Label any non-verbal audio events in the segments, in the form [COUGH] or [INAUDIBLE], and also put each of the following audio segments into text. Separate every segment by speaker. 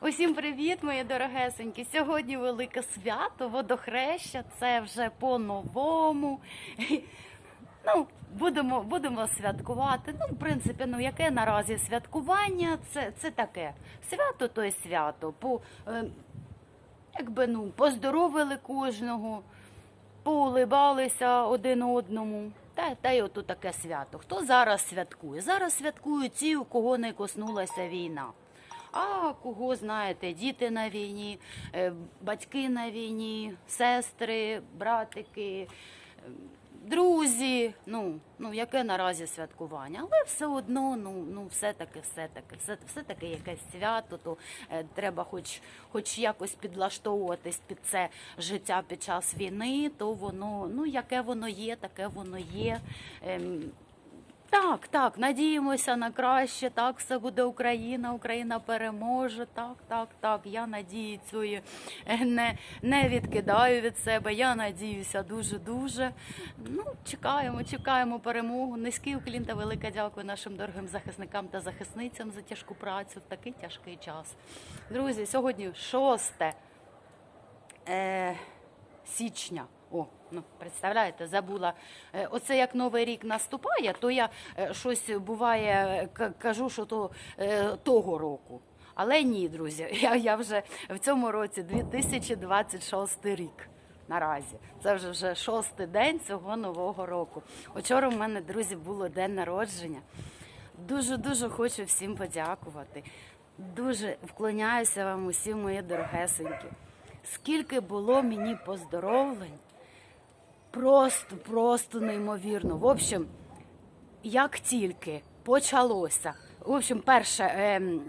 Speaker 1: Усім привіт, мої дорогесенькі. Сьогодні велике свято, водохреща. Це вже по-новому. [LAUGHS] Ну, будемо, будемо святкувати. Ну, в принципі, ну яке наразі святкування? Це, це таке. Свято то й свято. По, е, якби ну, поздоровили кожного, поулибалися один одному. Та, та й ото таке свято. Хто зараз святкує? Зараз святкують ті, у кого не коснулася війна. А кого знаєте, діти на війні, е, батьки на війні, сестри, братики, е, друзі. Ну, ну яке наразі святкування? Але все одно, ну, ну все таки, все таки, все, все таки якесь свято, то е, треба хоч, хоч якось підлаштовуватись під це життя під час війни, то воно, ну яке воно є, таке воно є. Ем, так, так, надіємося на краще. Так, все буде Україна, Україна переможе. Так, так, так. Я надії цієї е, не, не відкидаю від себе. Я надіюся дуже, дуже. Ну, чекаємо, чекаємо перемогу. Низький уклін та велика дякую нашим дорогим захисникам та захисницям за тяжку працю в такий тяжкий час. Друзі, сьогодні 6 е, січня. О, ну представляєте, забула. Е, Оце як новий рік наступає, то я е, щось буває, кажу, що то е, того року. Але ні, друзі, [LAUGHS] я, я вже в цьому році 2026 рік. Наразі це вже вже шостий день цього нового року. Учора в мене, друзі, було день народження. Дуже дуже хочу всім подякувати. Дуже вклоняюся вам усім, мої дорогесенькі. Скільки було мені поздоровлень, просто, просто неймовірно. В общем, як тільки почалося, в общем, перше ем,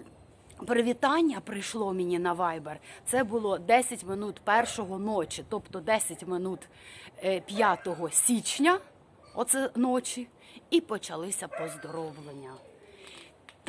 Speaker 1: привітання прийшло мені на Viber. Це було 10 минут першого ночі, тобто 10 минут е, 5 січня, оце ночі, і почалися поздоровлення.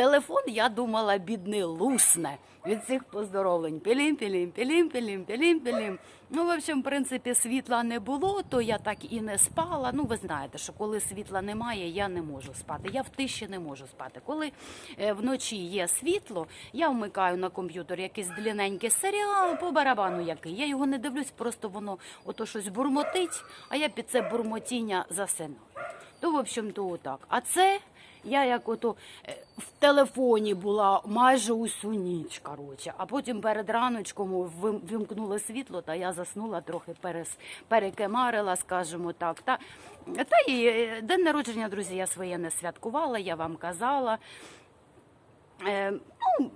Speaker 1: Телефон, я думала, бідний лусне від цих поздоровлень. Пілім, пілім, пілім, пілім, пілім, пілім. Ну, в общем, в принципі, світла не було, то я так і не спала. Ну, ви знаєте, що коли світла немає, я не можу спати. Я в тиші не можу спати. Коли е, вночі є світло, я вмикаю на комп'ютер якийсь длинненький серіал по барабану який. Я його не дивлюсь, просто воно ото щось бурмотить, а я під це бурмотіння засинаю. То, в общем, то отак. А це я як ото е, в телефоні була майже усю ніч, коротше. А потім перед раночком вим- вимкнули світло, та я заснула трохи перес, перекемарила, скажімо так. Та, та і е, день народження, друзі, я своє не святкувала, я вам казала. Е, ну,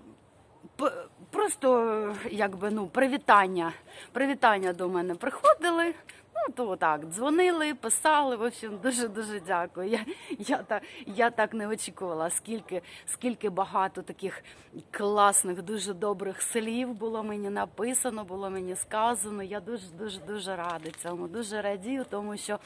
Speaker 1: просто якби ну привітання. Привітання до мене приходили. Ну, то так, дзвонили, писали. В общем, дуже дуже дякую. Я, я, так, я так не очікувала, скільки, скільки багато таких класних, дуже добрих слів було мені написано, було мені сказано. Я дуже дуже дуже рада цьому. Дуже радію, тому що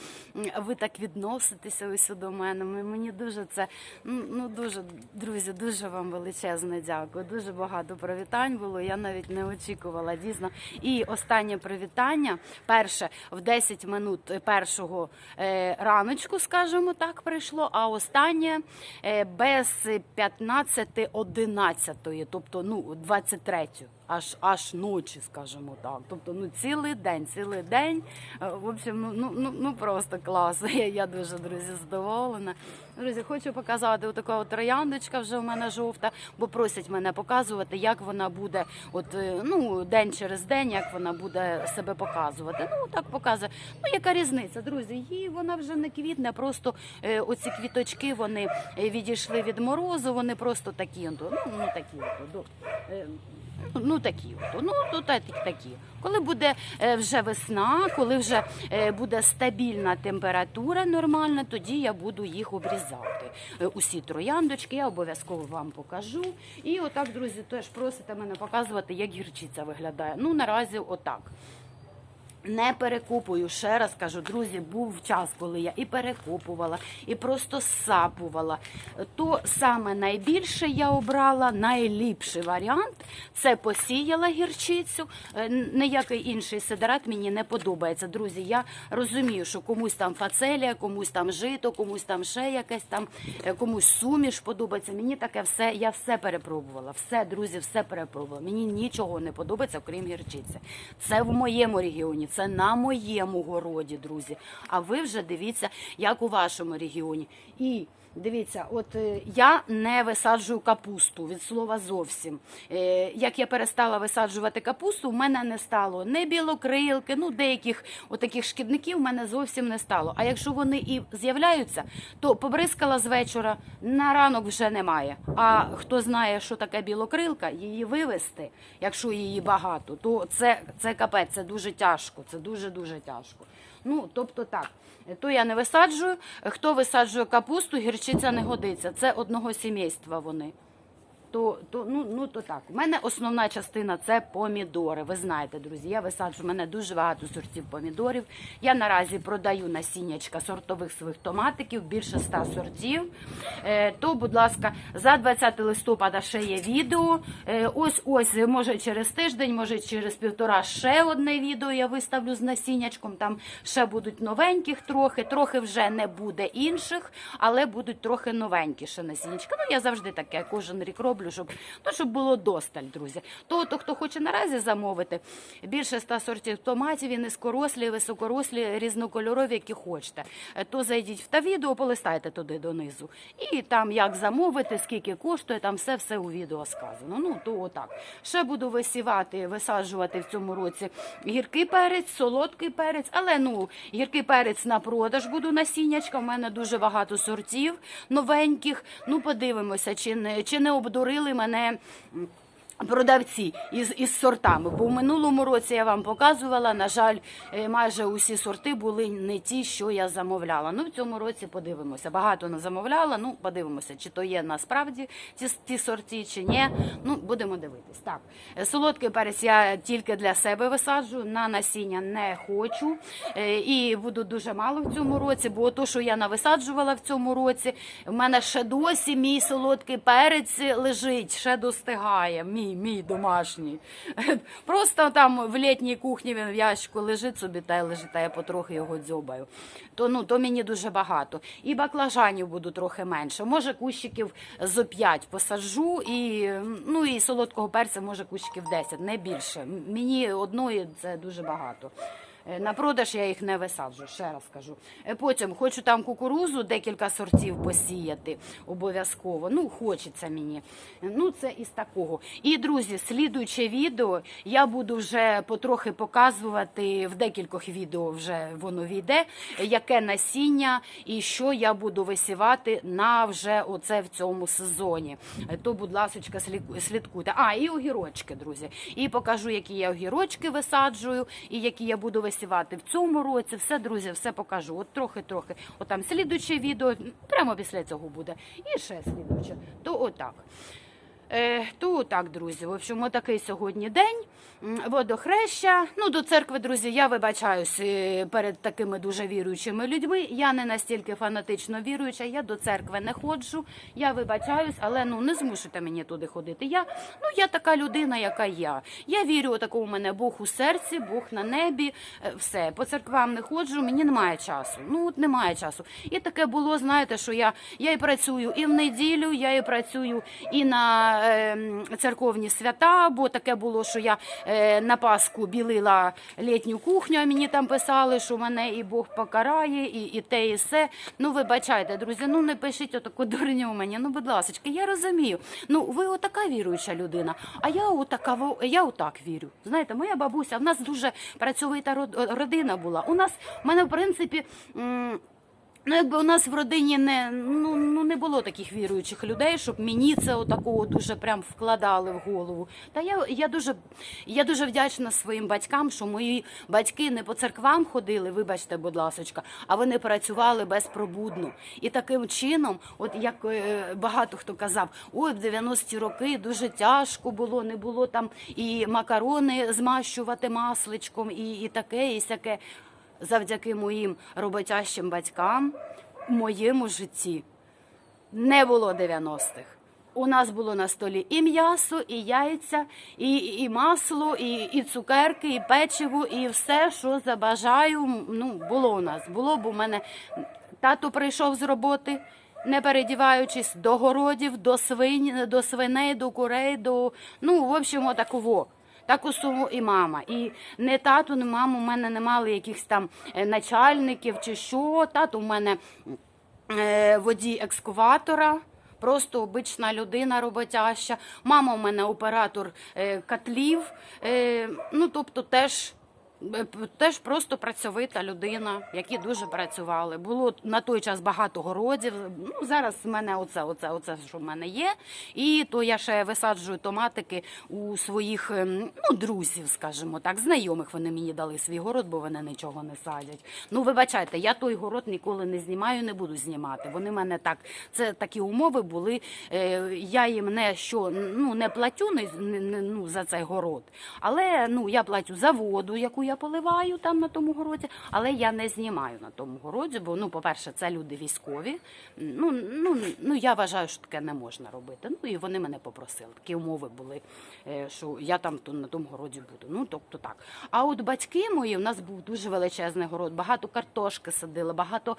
Speaker 1: ви так відноситеся ось до мене. Мені дуже це ну дуже друзі, дуже вам величезне дякую. Дуже багато привітань було. Я навіть не очікувала дійсно. І останнє привітання, перше в 10 минут першого е, раночку, скажімо так, прийшло, а останнє е, без 15.11, тобто ну 23 аж аж ночі, скажімо так. Тобто, ну цілий день, цілий день. Е, В общем, ну ну ну, ну просто клас. [LAUGHS] Я, я дуже друзі задоволена. Друзі, хочу показати отака от трояндочка вже в мене жовта, бо просять мене показувати, як вона буде, от е, ну день через день, як вона буде себе показувати. Ну так показує. Ну яка різниця, друзі? Її вона вже не квітне, просто е, оці квіточки вони е, відійшли від морозу, вони просто такі, ну, ну такі до- е, Ну, ну такі, от, ну такі. Коли буде е, вже весна, коли вже е, буде стабільна температура нормальна, тоді я буду їх обрізати. Е, Усі трояндочки я обов'язково вам покажу. І отак, друзі, теж просите мене показувати, як гірчиця виглядає. Ну наразі отак. Не перекупую, ще раз кажу, друзі, був час, коли я і перекупувала, і просто сапувала. То саме найбільше я обрала найліпший варіант. Це посіяла гірчицю. Е, Ніякий інший сидерат мені не подобається. Друзі, я розумію, що комусь там фацелія, комусь там жито, комусь там ще якесь там, е, комусь суміш подобається. Мені таке все, я все перепробувала. Все, друзі, все перепробувала. Мені нічого не подобається, окрім гірчиці. Це в моєму регіоні, це на моєму городі, друзі. А ви вже дивіться, як у вашому регіоні. І Дивіться, от е, я не висаджую капусту від слова зовсім. Е, як я перестала висаджувати капусту, в мене не стало не білокрилки, ну деяких отаких шкідників в мене зовсім не стало. А якщо вони і з'являються, то побризкала з вечора, на ранок вже немає. А хто знає, що таке білокрилка, її вивести, якщо її багато, то це, це капець, це дуже тяжко. Це дуже дуже тяжко. Ну, тобто так. То я не висаджую. Хто висаджує капусту, гірчиця не годиться. Це одного сімейства вони. То, то, ну, ну, то так. У мене основна частина це помідори. Ви знаєте, друзі, я висаджу, в мене дуже багато сортів помідорів. Я наразі продаю насіннячка сортових своїх томатиків, більше ста сортів. Е, то, будь ласка, за 20 листопада ще є відео. Е, ось ось, може через тиждень, може через півтора ще одне відео я виставлю з насіннячком. Там ще будуть новеньких трохи, трохи вже не буде інших, але будуть трохи новенькі ще насіннячка. Ну, я завжди таке кожен рік роблю, щоб, ну, щоб було досталь, друзі. То, то, хто хоче наразі замовити, більше ста сортів томатів, і низькорослі, і високорослі, різнокольорові, які хочете. Е, То зайдіть в та відео, полистайте туди донизу. І там як замовити, скільки коштує, там все все у відео сказано. Ну, то отак. Ще буду висівати, висаджувати в цьому році гіркий перець, солодкий перець, але ну, гіркий перець на продаж буду насіннячка. У мене дуже багато сортів новеньких. Ну, подивимося, чи не, чи не обдурили мене. Продавці із, із сортами, бо в минулому році я вам показувала. На жаль, е, майже усі сорти були не ті, що я замовляла. Ну в цьому році подивимося. Багато не замовляла. Ну подивимося, чи то є насправді ті, ті сорти, чи ні. Ну будемо дивитись. Так, е, солодкий перець я тільки для себе висаджу. На насіння не хочу Е, і буду дуже мало в цьому році. Бо то, що я нависаджувала в цьому році, в мене ще досі мій солодкий перець лежить, ще достигає. Мій, мій домашній. Просто там в літній кухні він в ящику лежить собі та й лежить, та я потрохи його дзьобаю. То, ну, то мені дуже багато. І баклажанів буду трохи менше. Може, кущиків зо 5 посаджу, і, ну, і солодкого перця, може, кущиків 10, не більше. Мені одної це дуже багато. Е, На продаж я їх не висаджу, ще раз кажу. Е, Потім хочу там кукурузу, декілька сортів посіяти обов'язково. Ну, хочеться мені. Ну, це із такого. І, друзі, слідуюче відео я буду вже потрохи показувати в декількох відео вже воно війде, яке насіння і що я буду висівати на вже оце в цьому сезоні. Е, То, будь ласочка, слідкуйте. А, і огірочки, друзі. І покажу, які я огірочки висаджую, і які я буду висівати в цьому році. Все, друзі, все покажу. От трохи-трохи. От там слідуюче відео, прямо після цього буде. І ще слідуюче. То отак. Е, то так, друзі. В общем, такий сьогодні день. Водохреща. Ну, до церкви, друзі, я вибачаюсь е, перед такими дуже віруючими людьми. Я не настільки фанатично віруюча, я до церкви не ходжу. Я вибачаюсь, але ну не змушуйте мені туди ходити. Я, ну, я така людина, яка я. Я вірю, отакого у мене Бог у серці, Бог на небі. е, Все. По церквам не ходжу, мені немає часу. Ну, от немає часу. І таке було, знаєте, що я, я і працюю і в неділю, я і працюю і на церковні свята, бо таке було, що я е, на Пасху білила літню кухню, а мені там писали, що мене і Бог покарає, і, і те, і все. Ну, вибачайте, друзі, ну не пишіть отаку дурню мені. Ну, будь ласка, я розумію. Ну, ви отака віруюча людина, а я отака, я отак вірю. Знаєте, моя бабуся, в нас дуже працьовита род- родина була. У нас, в мене, в принципі. Ну, якби у нас в родині не, ну, ну, не було таких віруючих людей, щоб мені це отакого дуже прям вкладали в голову. Та я, я, дуже, я дуже вдячна своїм батькам, що мої батьки не по церквам ходили, вибачте, будь ласочка, а вони працювали безпробудно. І таким чином, от як е, багато хто казав, ой, в 90-ті роки дуже тяжко було, не було там і макарони змащувати масличком, і, і таке, і сяке завдяки моїм роботящим батькам в моєму житті не було 90-х. У нас було на столі і м'ясо, і яйця, і, і масло, і, і цукерки, і печиво, і все, що забажаю. Ну, було у нас. Було, бо в мене тато прийшов з роботи, не передіваючись до городів, до свинь, до свиней, до курей, до ну, в общем, отаково. Таку суму і мама. І не тату, не маму, у мене не мали якихось там е, начальників чи що. Тату в мене е, водій екскаватора. Просто обична людина роботяща. Мама у мене оператор е, котлів. Ну, тобто теж, теж просто працьовита людина, які дуже працювали. Було на той час багато городів. Ну, зараз в мене оце, оце, оце, що в мене є. І то я ще висаджую томатики у своїх ем, ну, друзів, скажімо так, знайомих. Вони мені дали свій город, бо вони нічого не садять. Ну, вибачайте, я той город ніколи не знімаю, не буду знімати. Вони мене так, це такі умови були. Е, я їм не що ну не платю ну, за цей город, але ну я платю за воду, яку я поливаю там на тому городі, але я не знімаю на тому городі, бо ну, по-перше, це люди військові. Ну, ну, ну я вважаю, що таке не можна робити. Ну і вони мене попросили. Такі умови були, е, що я там на тому городі буду. Ну тобто так. А от батьки мої, у нас був дуже величезний город, багато картошки садили, багато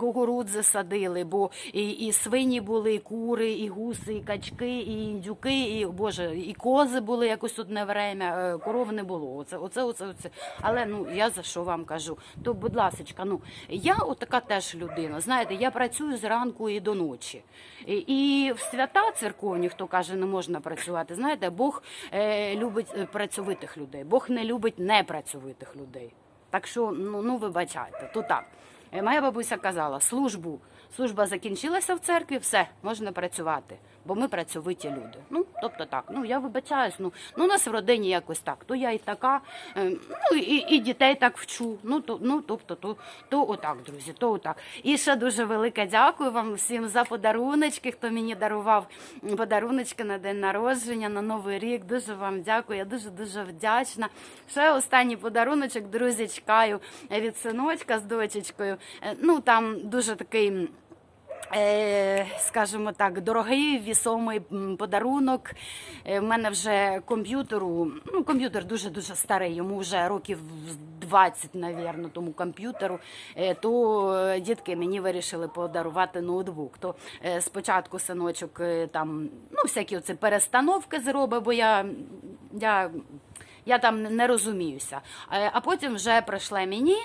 Speaker 1: кукурудзи садили, бо і, і свині були, і кури, і гуси, і качки, і індюки, і боже, і кози були якось одне время. е, Коров не було. Оце, оце, оце, оце. Але ну я за що вам кажу? То, будь ласочка, ну я отака теж людина. Знаєте, я працюю зранку і до ночі. І, і в свята церковні, хто каже, не можна працювати. Знаєте, Бог е, любить е, працьовитих людей, Бог не любить непрацьовитих людей. Так що, ну, ну вибачайте, то так. Е, Моя бабуся казала, службу, служба закінчилася в церкві, все, можна працювати, бо ми працьовиті люди. Ну, тобто так, ну я вибачаюсь, ну, ну у нас в родині якось так, то я і така, е, ну і, і дітей так вчу. Ну, то, ну тобто, то, то отак, друзі, то отак. І ще дуже велике дякую вам всім за подаруночки, хто мені дарував подаруночки на день народження, на Новий рік. Дуже вам дякую, я дуже-дуже вдячна. Ще останній подаруночок, друзі, чекаю від синочка з дочечкою. Е, Ну, там дуже такий. Е, скажімо так, дорогий вісомий подарунок. Е, В мене вже комп'ютеру, ну комп'ютер дуже дуже старий, йому вже років 20, навірно, тому комп'ютеру. Е, То е, дітки мені вирішили подарувати ноутбук. То е, спочатку синочок е, там ну всякі оці перестановки зробить, бо я. я я там не розуміюся. Е, А потім вже прийшла мені,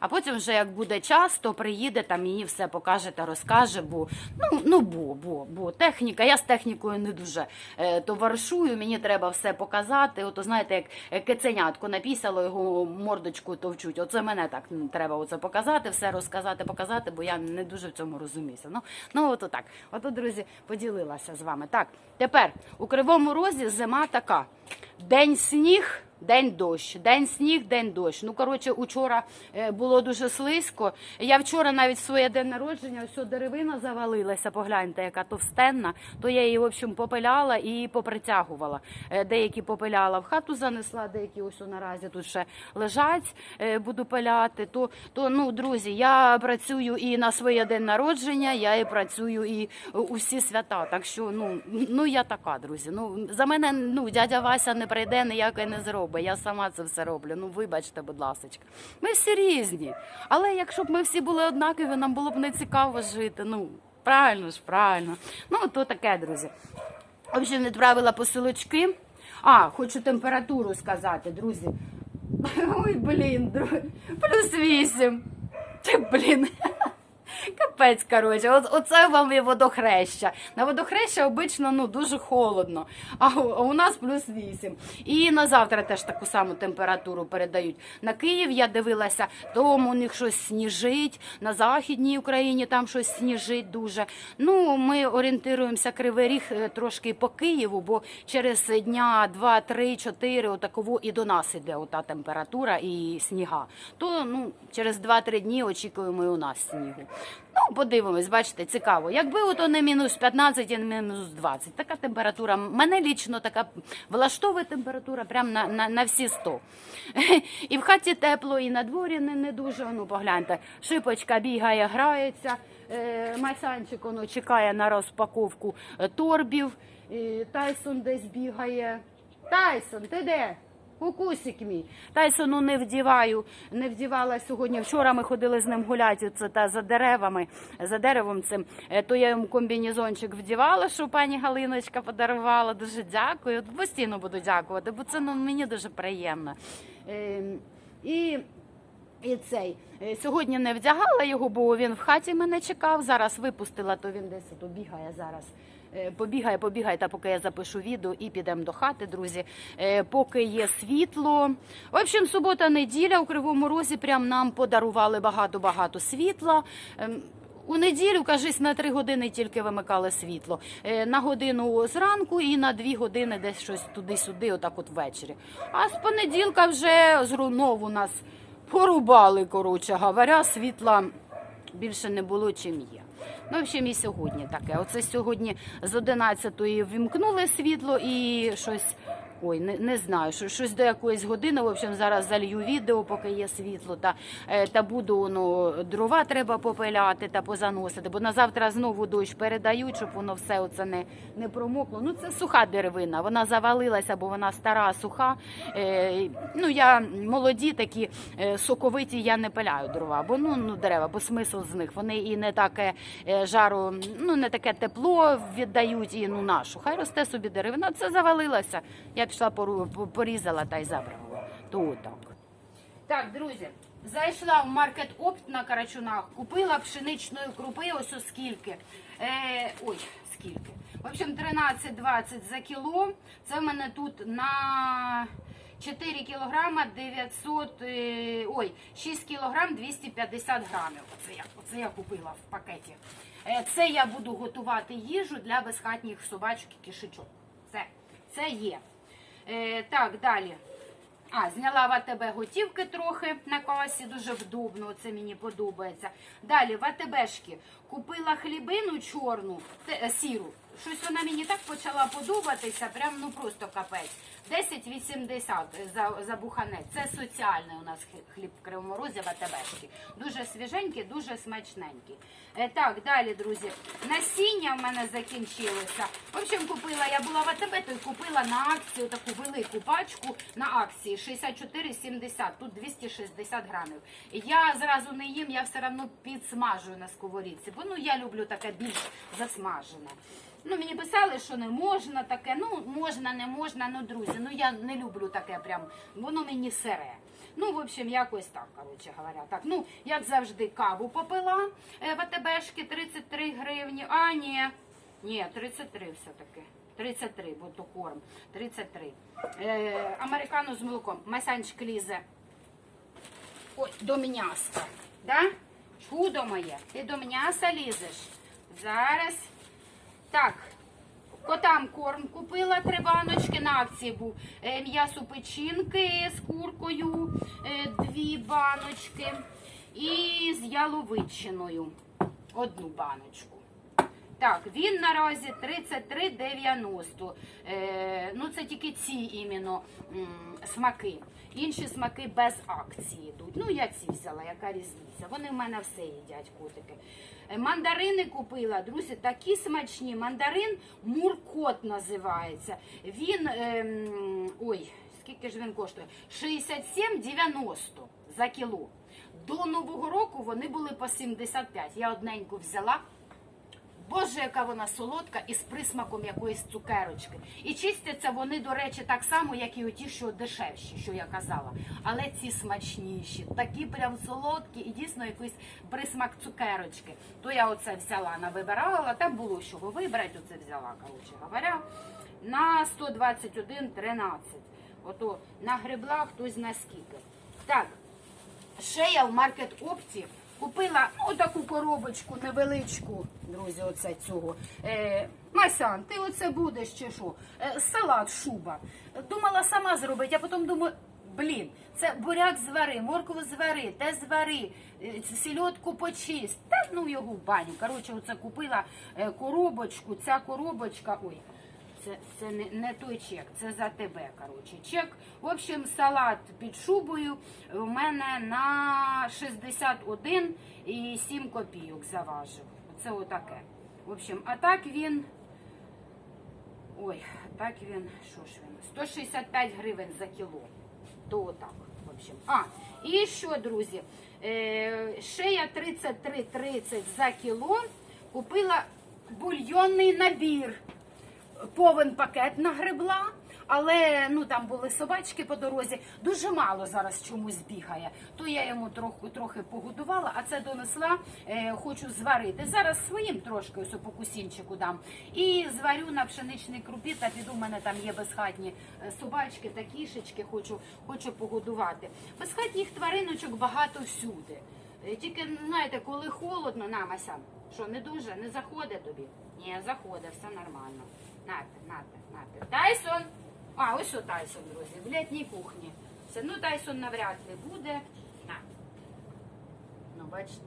Speaker 1: а потім, вже як буде час, то приїде та мені все покаже та розкаже. Бо ну, ну бо, бо, бо техніка. Я з технікою не дуже е, товаришую. Мені треба все показати. Ото знаєте, як е, киценятко напісало його мордочку товчуть. Оце мене так треба оце показати, все розказати, показати, бо я не дуже в цьому розуміюся. Ну, ну от так. Ото, друзі, поділилася з вами. Так, тепер у кривому розі зима така. День сніг, день дощ, день сніг, день дощ. Ну, коротше, учора е, було дуже слизько. Я вчора навіть своє день народження, ось деревина завалилася, погляньте, яка товстенна, то я її, в общем, попиляла і попритягувала. Е, Деякі попиляла в хату занесла, деякі ось наразі тут ще лежать, е, буду пиляти. То, то, ну, друзі, я працюю і на своє день народження, я і працюю і у всі свята. Так що, ну, ну я така, друзі. Ну, за мене ну, дядя Вася не прийде, ніякої не зробить. Я сама це все роблю. Ну, вибачте, будь ласка. Ми всі різні. Але якщо б ми всі були однакові, нам було б не цікаво жити. Ну, правильно ж, правильно. Ну, то таке, друзі. В общем, відправила посилочки. А, хочу температуру сказати, друзі. [LAUGHS] Ой, блін, дру... плюс вісім. Ти, блін. [LAUGHS] Капець. коротше. От, оце вам і водохреща. На водохреща обично ну, дуже холодно, а у, нас плюс 8. І на завтра теж таку саму температуру передають. На Київ я дивилася, там у них щось сніжить, на Західній Україні там щось сніжить дуже. Ну, ми орієнтуємося Кривий Ріг е, трошки по Києву, бо через дня 2, 3, 4 отаково і до нас іде ота температура і сніга. То ну, через 2-3 дні очікуємо і у нас снігу. Ну, подивимось, бачите, цікаво. Якби ото не мінус 15, а не мінус 20. Така температура. Мене лічно така влаштовує температура прямо на, на, на всі 100. [LAUGHS] І в хаті тепло, і на дворі не, не дуже. Ну, погляньте, шипочка бігає, грається. Е, Масянчик воно чекає на розпаковку торбів. Тайсон десь бігає. Тайсон, ти де? Кукусик мій. Тайсону не вдіваю, не вдівала сьогодні. Вчора ми ходили з ним гуляти це та за деревами, за деревом цим. Е, То я йому комбінезончик вдівала, що пані Галиночка подарувала. Дуже дякую. Постійно буду дякувати, бо це ну, мені дуже приємно. Е, І і цей Е, сьогодні не вдягала його, бо він в хаті мене чекав. Зараз випустила, то він десь то бігає зараз. Е, Побігає, побігає, та поки я запишу відео і підемо до хати, друзі. Е, Поки є світло. В общем, субота, неділя у Кривому Розі прям нам подарували багато-багато світла. Ем, У неділю, кажись, на три години тільки вимикали світло. Е, На годину зранку і на дві години десь щось туди-сюди, отак от ввечері. А з понеділка вже знову нас порубали, коротше говоря, світла більше не було, чим є. Ну, в общем, і сьогодні таке. Оце сьогодні з 11-ї вімкнули світло і щось. Ой, не, не знаю, що щось до якоїсь години. В общем, зараз залью відео, поки є світло, та, е, та буду ну, дрова треба попиляти та позаносити, бо на завтра знову дощ передають, щоб воно все оце не, не промокло. Ну це суха деревина, вона завалилася, бо вона стара, суха. Е, ну я молоді такі е, соковиті, я не пиляю дрова, бо ну, ну дерева, бо смисл з них. Вони і не таке е, жару, ну не таке тепло віддають, і ну нашу. Хай росте собі деревина. Це завалилося. Я пішла порізала та й забрала. То отак. Так, друзі, зайшла в маркет Опт на Карачунах, купила пшеничної крупи, ось оскільки. Е, ой, скільки. В общем, 13,20 за кіло. Це в мене тут на 4 кілограма 900, е, ой, 6 кілограм 250 грамів. Оце я, оце я купила в пакеті. Е, це я буду готувати їжу для безхатніх собачок і кишечок. Це, це є. Е, так, далі. А, зняла в АТБ готівки трохи на касі, дуже вдобно, це мені подобається. Далі в купила хлібину чорну, е, сіру. Щось вона мені так почала подобатися, прям ну просто капець. 10,80 за, за буханець. Це соціальний у нас хліб в Кривому Дуже свіженький, дуже смачненький. Е, так, далі, друзі. Насіння в мене закінчилося. В общем, купила, я була в АТБ, то й купила на акцію таку велику пачку на акції 64,70, тут 260 грамів. Я зразу не їм, я все одно підсмажую на сковорідці, бо ну я люблю таке більш засмажене. Ну, мені писали, що не можна таке. Ну, можна, не можна, ну, друзі, ну я не люблю таке прям, воно мені сире. Ну, в общем, якось так, коротше говоря. Так, ну, як завжди, каву попила е, в АТБшки 33 гривні. А, ні, ні, 33 все-таки. 33, бо то корм. 33. Е, американу з молоком. Масянчик лізе. Ой, до м'яска. Да? Чудо моє, ти до м'яса лізеш. Зараз. Так, котам корм купила три баночки. На акції був Е, м'ясо печінки з куркою, е, дві баночки. І з яловичиною одну баночку. Так, він наразі 33,90. Е, ну, це тільки ці іменно смаки. Інші смаки без акції йдуть. Ну, я ці взяла, яка різниця. Вони в мене все їдять, котики. Е, Мандарини купила, друзі, такі смачні. Мандарин Муркот називається. Він, ем, ой, скільки ж він коштує? 67,90 за кіло. До Нового року вони були по 75. Я одненьку взяла. Боже, яка вона солодка і з присмаком якоїсь цукерочки. І чистяться вони, до речі, так само, як і оті, що дешевші, що я казала. Але ці смачніші, такі прям солодкі і дійсно якийсь присмак цукерочки. То я оце взяла, навибирала, там було чого вибрати, оце взяла, коротше говоря, на 121,13. Ото нагребла хтось наскільки. Так, Ще я в маркет опті купила ну, таку коробочку невеличку, друзі, оце цього. Е, Масян, ти оце будеш чи що? Е, салат, шуба. Думала сама зробити, а потім думаю, блін, це буряк звари, моркву звари, те звари, е, сільотку почисть. Та ну його в баню. Коротше, оце купила е, коробочку, ця коробочка. Ой, це, це не, не той чек, це за тебе. Коротше. Чек. В общем, салат під шубою у мене на 61,7 копійок заважив. Це отаке. В общем, а так він. Ой, так він, що ж він? 165 гривень за кіло. То отак. В общем. А, і що, друзі? Е, ще я 33,30 за кіло купила бульйонний набір повен пакет нагребла, але ну там були собачки по дорозі. Дуже мало зараз чомусь бігає. То я йому трохи трохи погодувала, а це донесла. Е, хочу зварити. Зараз своїм трошки ось по кусінчику дам. І зварю на пшеничній крупі. Та піду, в мене там є безхатні е, собачки та кішечки. Хочу, хочу погодувати. Безхатніх твариночок багато всюди. Е, Тільки знаєте, коли холодно, на Мася, що не дуже, не заходить тобі. Ні, заходить, все нормально. Нате, нате, нате. Тайсон! А, ось о Тайсон, друзі, в літній кухні. Все, ну Тайсон навряд ли буде. На. Ну, бачите.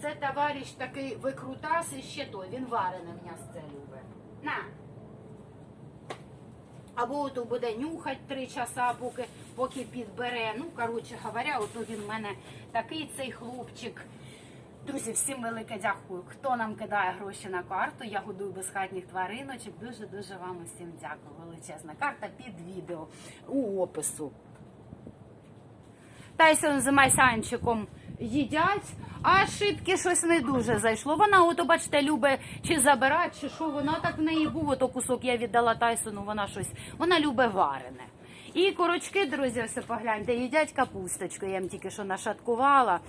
Speaker 1: Це товариш такий викрутас і ще той, він варене м'ясце любить. На. Або ото буде нюхати три часа, поки, поки підбере. Ну, коротше говоря, ото він в мене такий цей хлопчик. Друзі, всім велике дякую. Хто нам кидає гроші на карту? Я годую безхатніх твариночок. Дуже дуже вам усім дякую. Величезна карта під відео у опису. Тайсон з Майсанчиком їдять, а шибки щось не дуже зайшло. Вона, ото, бачите, любить чи забирати, чи що вона так в неї був. Ото кусок я віддала Тайсону, вона щось, вона любить варене. І корочки, друзі, все погляньте, їдять капусточку. Я їм тільки що нашаткувала.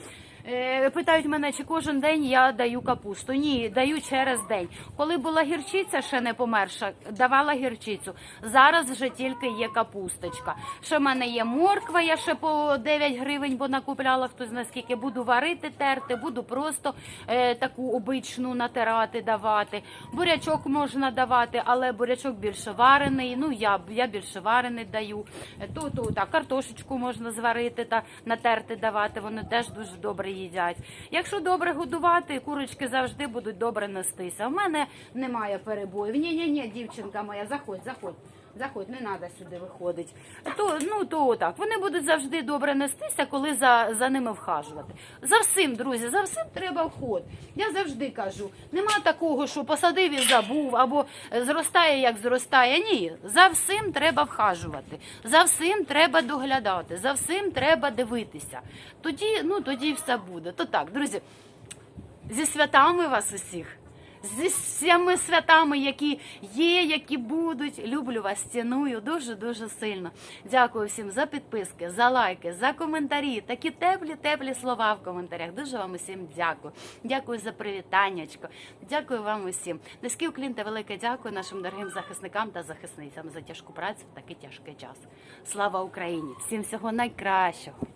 Speaker 1: Е, Питають мене, чи кожен день я даю капусту. Ні, даю через день. Коли була гірчиця, ще не померша, давала гірчицю. Зараз вже тільки є капусточка. Ще в мене є морква, я ще по 9 гривень, бо накупляла хтось наскільки. Буду варити, терти, буду просто е, таку обичну натирати, давати. Бурячок можна давати, але бурячок більше варений. Ну я, я більше варений даю. Е, То, то так, картошечку можна зварити та натерти давати. Вони теж дуже добре їдять. Якщо добре годувати, курочки завжди будуть добре нестися. У мене немає перебоїв. Ні, ні, ні, дівчинка моя, заходь, заходь. Заходь, не треба сюди виходить. То, ну, то отак. Вони будуть завжди добре нестися, коли за, за ними вхажувати. За всім, друзі, за всім треба вход. Я завжди кажу, нема такого, що посадив і забув, або зростає, як зростає. Ні, за всім треба вхажувати, за всім треба доглядати, за всім треба дивитися. Тоді, ну, тоді все буде. То так, друзі, зі святами вас усіх. Зі всіми святами, які є, які будуть. Люблю вас, ціную дуже дуже сильно. Дякую всім за підписки, за лайки, за коментарі. Такі теплі, теплі слова в коментарях. Дуже вам усім дякую. Дякую за привітаннячко. Дякую вам усім. Низький уклін та велике дякую нашим дорогим захисникам та захисницям за тяжку працю в такий тяжкий час. Слава Україні! Всім всього найкращого!